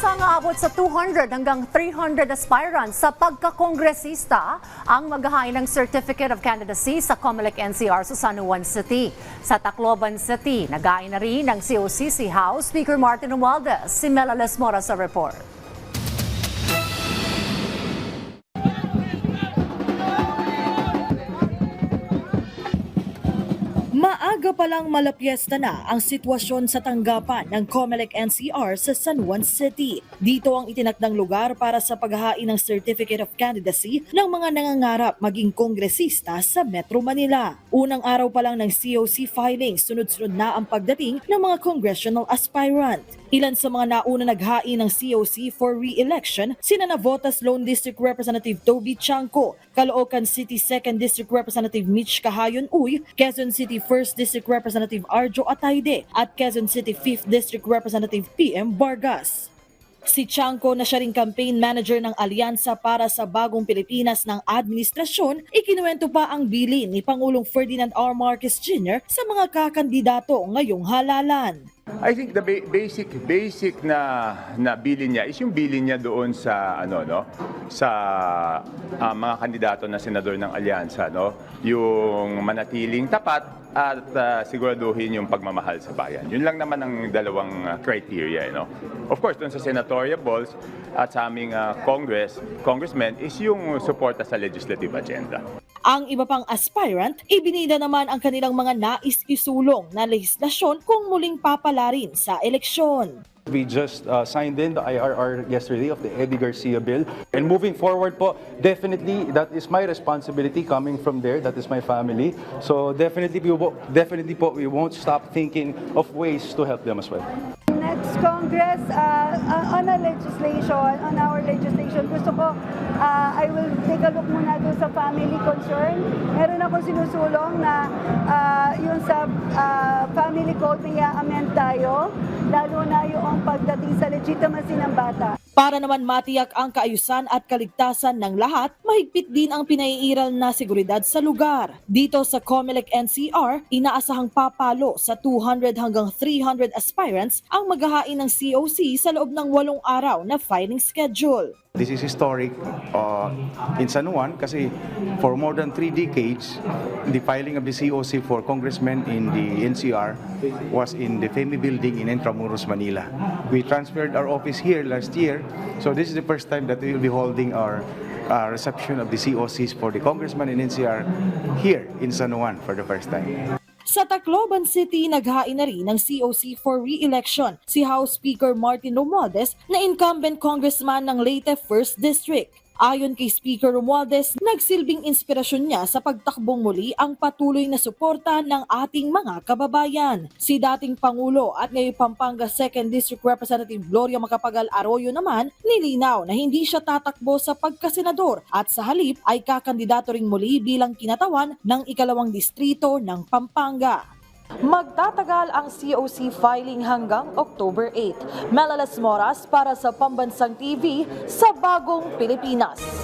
Inaasang aabot sa 200 hanggang 300 aspirants sa pagkakongresista ang maghahain ng Certificate of Candidacy sa COMELEC NCR sa San Juan City. Sa Tacloban City, nagain na rin ng COCC House Speaker Martin Romualdez. Si Mela Lesmora sa report. Maaga pa lang malapiesta na ang sitwasyon sa tanggapan ng COMELEC NCR sa San Juan City. Dito ang itinakdang lugar para sa paghahain ng Certificate of Candidacy ng mga nangangarap maging kongresista sa Metro Manila. Unang araw pa lang ng COC filing, sunod-sunod na ang pagdating ng mga congressional aspirant. Ilan sa mga nauna naghain ng COC for re-election, sina Navotas Lone District Representative Toby Chanco, Caloocan City 2nd District Representative Mitch Kahayon Uy, Quezon City 1st District Representative Arjo Atayde, at Quezon City 5th District Representative PM Vargas. Si Chanco na siya ring campaign manager ng Alyansa para sa Bagong Pilipinas ng administrasyon, ikinuwento pa ang bilin ni Pangulong Ferdinand R. Marcos Jr. sa mga kakandidato ngayong halalan. I think the ba- basic basic na na bilin niya is yung bilin niya doon sa ano no sa ah, mga kandidato na senador ng alyansa no yung manatiling tapat at ah, siguraduhin yung pagmamahal sa bayan. Yun lang naman ang dalawang ah, criteria eh, no. Of course, doon sa senatorial balls at sa aming ah, Congress, congressmen is yung suporta sa legislative agenda. Ang iba pang aspirant, ibinida naman ang kanilang mga nais isulong na legislasyon kung muling papalarin sa eleksyon. We just uh, signed in the IRR yesterday of the Eddie Garcia bill. And moving forward po, definitely that is my responsibility coming from there. That is my family. So definitely, we definitely po, we won't stop thinking of ways to help them as well. Next Congress, uh, uh, on a legislation, on our legislation, gusto ko, uh, I will take a look muna doon sa family concern. Meron ako sinusulong na uh, yung sa uh, family code, may tayo, lalo na yung pagdating sa legitimacy ng bata. Para naman matiyak ang kaayusan at kaligtasan ng lahat, mahigpit din ang pinaiiral na seguridad sa lugar. Dito sa COMELEC NCR, inaasahang papalo sa 200 hanggang 300 aspirants ang maghahain ng COC sa loob ng walong araw na filing schedule. This is historic uh, in San Juan kasi for more than three decades, the filing of the COC for congressmen in the NCR was in the FEMI building in Intramuros, Manila. We transferred our office here last year, so this is the first time that we will be holding our uh, reception of the COCs for the congressmen in NCR here in San Juan for the first time. Sa Tacloban City, naghain na rin ng COC for re-election si House Speaker Martin Romualdez na incumbent congressman ng Leyte 1st District. Ayon kay Speaker Romualdez, nagsilbing inspirasyon niya sa pagtakbong muli ang patuloy na suporta ng ating mga kababayan. Si dating Pangulo at ngayon Pampanga 2nd District Representative Gloria Macapagal Arroyo naman, nilinaw na hindi siya tatakbo sa pagkasenador at sa halip ay kakandidato ring muli bilang kinatawan ng ikalawang distrito ng Pampanga. Magtatagal ang COC filing hanggang October 8. Melalas Moras para sa Pambansang TV sa Bagong Pilipinas.